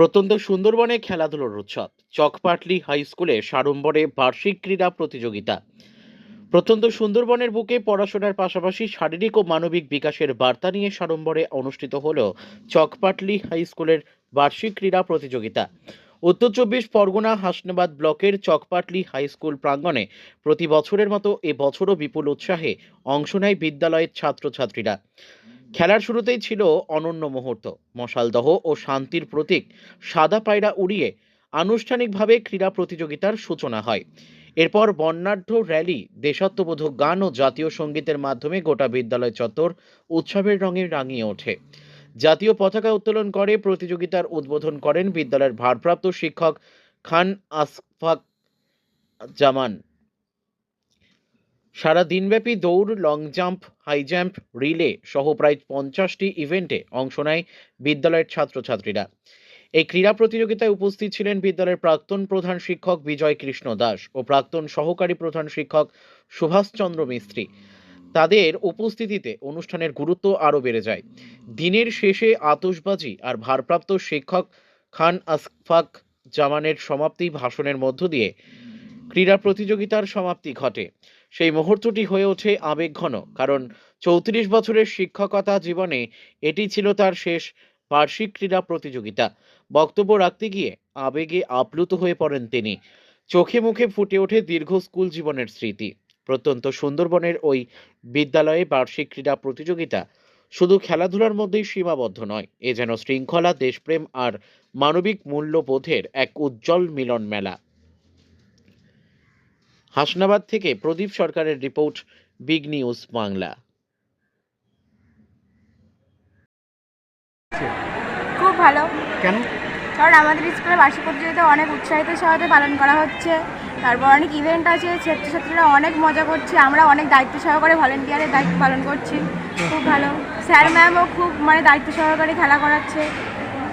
প্রত্যন্ত সুন্দরবনে খেলাধুলোর উৎসব। চকপাটলি হাই স্কুলে সাড়ম্বরে বার্ষিক ক্রীড়া প্রতিযোগিতা। প্রত্যন্ত সুন্দরবনের বুকে পড়াশোনার পাশাপাশি শারীরিক ও মানবিক বিকাশের বার্তা নিয়ে সাড়ম্বরে অনুষ্ঠিত হল চকপাটলি হাই স্কুলের বার্ষিক ক্রীড়া প্রতিযোগিতা। উত্তর চব্বিশ পরগনা হাসনাবাদ ব্লকের চকপাটলি হাই স্কুল প্রাঙ্গণে প্রতি বছরের মতো এবছরও বিপুল উৎসাহে অংশ নেয় বিদ্যালয়ের ছাত্রছাত্রীরা। খেলার শুরুতেই ছিল অনন্য মুহূর্ত। মশালদহ ও শান্তির প্রতীক সাদা পায়রা উড়িয়ে আনুষ্ঠানিকভাবে ক্রীড়া প্রতিযোগিতার সূচনা হয়। এরপর বর্ণাঢ্য র্যালি, দেশাত্মবোধক গান ও জাতীয় সঙ্গীতের মাধ্যমে গোটা বিদ্যালয় চত্বর উৎসবের রঙে রাঙিয়ে ওঠে। জাতীয় পতাকা উত্তোলন করে প্রতিযোগিতার উদ্বোধন করেন বিদ্যালয়ের ভারপ্রাপ্ত শিক্ষক খান আসফাক জামান। সারা দিনব্যাপী দৌড় long jump high jump relay সহ প্রায় পঞ্চাশটি ইভেন্টে অংশ নেয় বিদ্যালয়ের ছাত্রছাত্রীরা। এই ক্রীড়া প্রতিযোগিতায় উপস্থিত ছিলেন বিদ্যালয়ের প্রাক্তন প্রধান শিক্ষক বিজয় কৃষ্ণ দাস ও প্রাক্তন সহকারী প্রধান শিক্ষক সুভাষচন্দ্র মিস্ত্রি। তাদের উপস্থিতিতে অনুষ্ঠানের গুরুত্ব আরও বেড়ে যায়। দিনের শেষে আতশবাজি আর ভারপ্রাপ্ত শিক্ষক খান আসফাক জামানের সমাপ্তি ভাষণের মধ্য দিয়ে ক্রীড়া প্রতিযোগিতার সমাপ্তি ঘটে। সেই মুহূর্তটি হয়ে ওঠে আবেগঘন কারণ চৌত্রিশ বছরের শিক্ষকতা জীবনে এটি ছিল তার শেষ বার্ষিক ক্রীড়া প্রতিযোগিতা। বক্তব্য রাখতে গিয়ে আবেগে আপ্লুত হয়ে পড়েন তিনি। চোখে মুখে ফুটে ওঠে দীর্ঘ স্কুল জীবনের স্মৃতি। প্রত্যন্ত সুন্দরবনের ওই বিদ্যালয়ে বার্ষিক ক্রীড়া প্রতিযোগিতা শুধু খেলাধুলার মধ্যেই সীমাবদ্ধ নয়, এ যেন শৃঙ্খলা, দেশপ্রেম আর মানবিক মূল্যবোধের এক উজ্জ্বল মিলন মেলা হাসনাবাদ থেকে প্রদীপ সরকারের রিপোর্ট বিগ নিউজ বাংলা। খুব ভালো। কেন? কারণ আমাদের স্কুলে বার্ষিক প্রতিযোগিতা অনেক উৎসাহিত সহায়তা পালন করা হচ্ছে। তারপর অনেক ইভেন্ট আছে ছাত্রছাত্রীরা অনেক মজা করছে আমরা অনেক দায়িত্ব সহকারে ভলেন্টিয়ারের দায়িত্ব পালন করছি। খুব ভালো। স্যার ম্যামও খুব মানে দায়িত্ব সহকারে খেলা করাচ্ছে।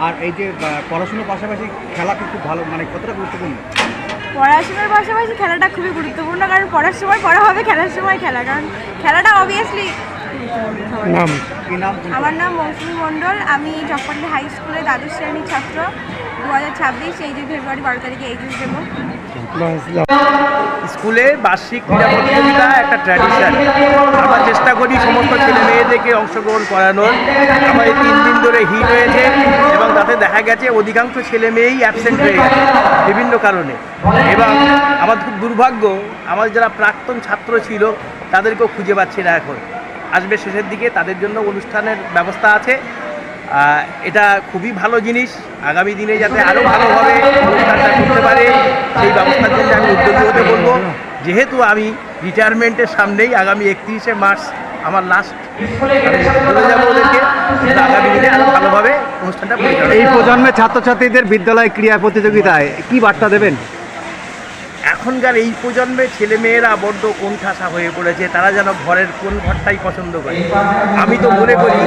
আর এই যে পড়াশোনার পাশাপাশি খেলা খুব ভালো মানে কতটা গুরুত্বপূর্ণ? পড়াশোনার পাশাপাশি খেলাটা খুবই গুরুত্বপূর্ণ কারণ পড়ার সময় পড়া হবে খেলার সময় খেলা কারণ খেলাটা অবভিয়াসলি নাম? কি নাম? আমার নাম মৌসুমী মণ্ডল আমি চকপাটি হাই স্কুলে দ্বাদশ শ্রেণির ছাত্র। স্কুলের বার্ষিক ক্রীড়া প্রতিযোগিতা একটা ট্র্যাডিশন আমরা চেষ্টা করি সমস্ত ছেলে মেয়েদেরকে অংশগ্রহণ করানোর। আমার এই তিন দিন ধরে হিট হয়েছে এবং তাতে দেখা গেছে অধিকাংশ ছেলে মেয়েই অ্যাবসেন্ট হয়ে গেছে, বিভিন্ন কারণে। এবং আমার খুব দুর্ভাগ্য, আমার যারা প্রাক্তন ছাত্র ছিল, তাদেরকেও খুঁজে পাচ্ছি না এখন। আসবে শেষের দিকে, তাদের জন্য অনুষ্ঠানের ব্যবস্থা আছে। এটা খুবই ভালো জিনিস। আগামী দিনে যাতে আরও ভালোভাবে অনুষ্ঠানটা করতে পারে সেই ব্যবস্থার জন্য আমি উদ্যোগী হতে বলব। যেহেতু আমি রিটায়ারমেন্টের সামনেই আগামী একত্রিশে মার্চ আমার লাস্ট চলে যাব ওদেরকে আগামী দিনে আরও ভালোভাবে অনুষ্ঠানটা এই প্রজন্মের ছাত্রছাত্রীদের বিদ্যালয় ক্রীড়া প্রতিযোগিতায় কি বার্তা দেবেন? এখনকার এই প্রজন্মের ছেলেমেয়েরা বড্ড কোণঠাসা হয়ে পড়েছে তারা যেন ঘরের কোন ঘরটাই পছন্দ করে। আমি তো মনে করি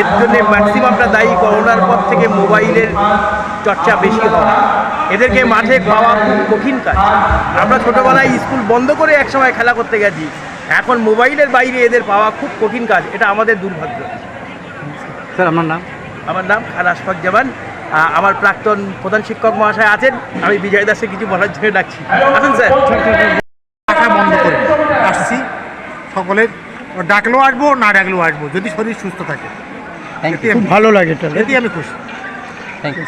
এর জন্য ম্যাক্সিমামটা দায়ী করোনার পর থেকে মোবাইলের চর্চা বেশি হয়। এদেরকে মাঠে পাওয়া খুব কঠিন কাজ। আমরা ছোটোবেলায় স্কুল বন্ধ করে একসময় খেলা করতে গেছি এখন মোবাইলের বাইরে এদের পাওয়া খুব কঠিন কাজ এটা আমাদের দুর্ভাগ্য। স্যার আমার নাম? আমার নাম খান আশফাক জামান আমার প্রাক্তন প্রধান শিক্ষক মহাশয় আছেন। আমি বিজয় দাসকে কিছু বলার জন্য ডাকছি। আসুন স্যার। ডাকা বন্ধ করে। আসছি। সকলের ডাকলেও আসব না ডাকলেও আসব যদি শরীর সুস্থ থাকে। ভালো লাগে এটা আমি খুশি। Thank you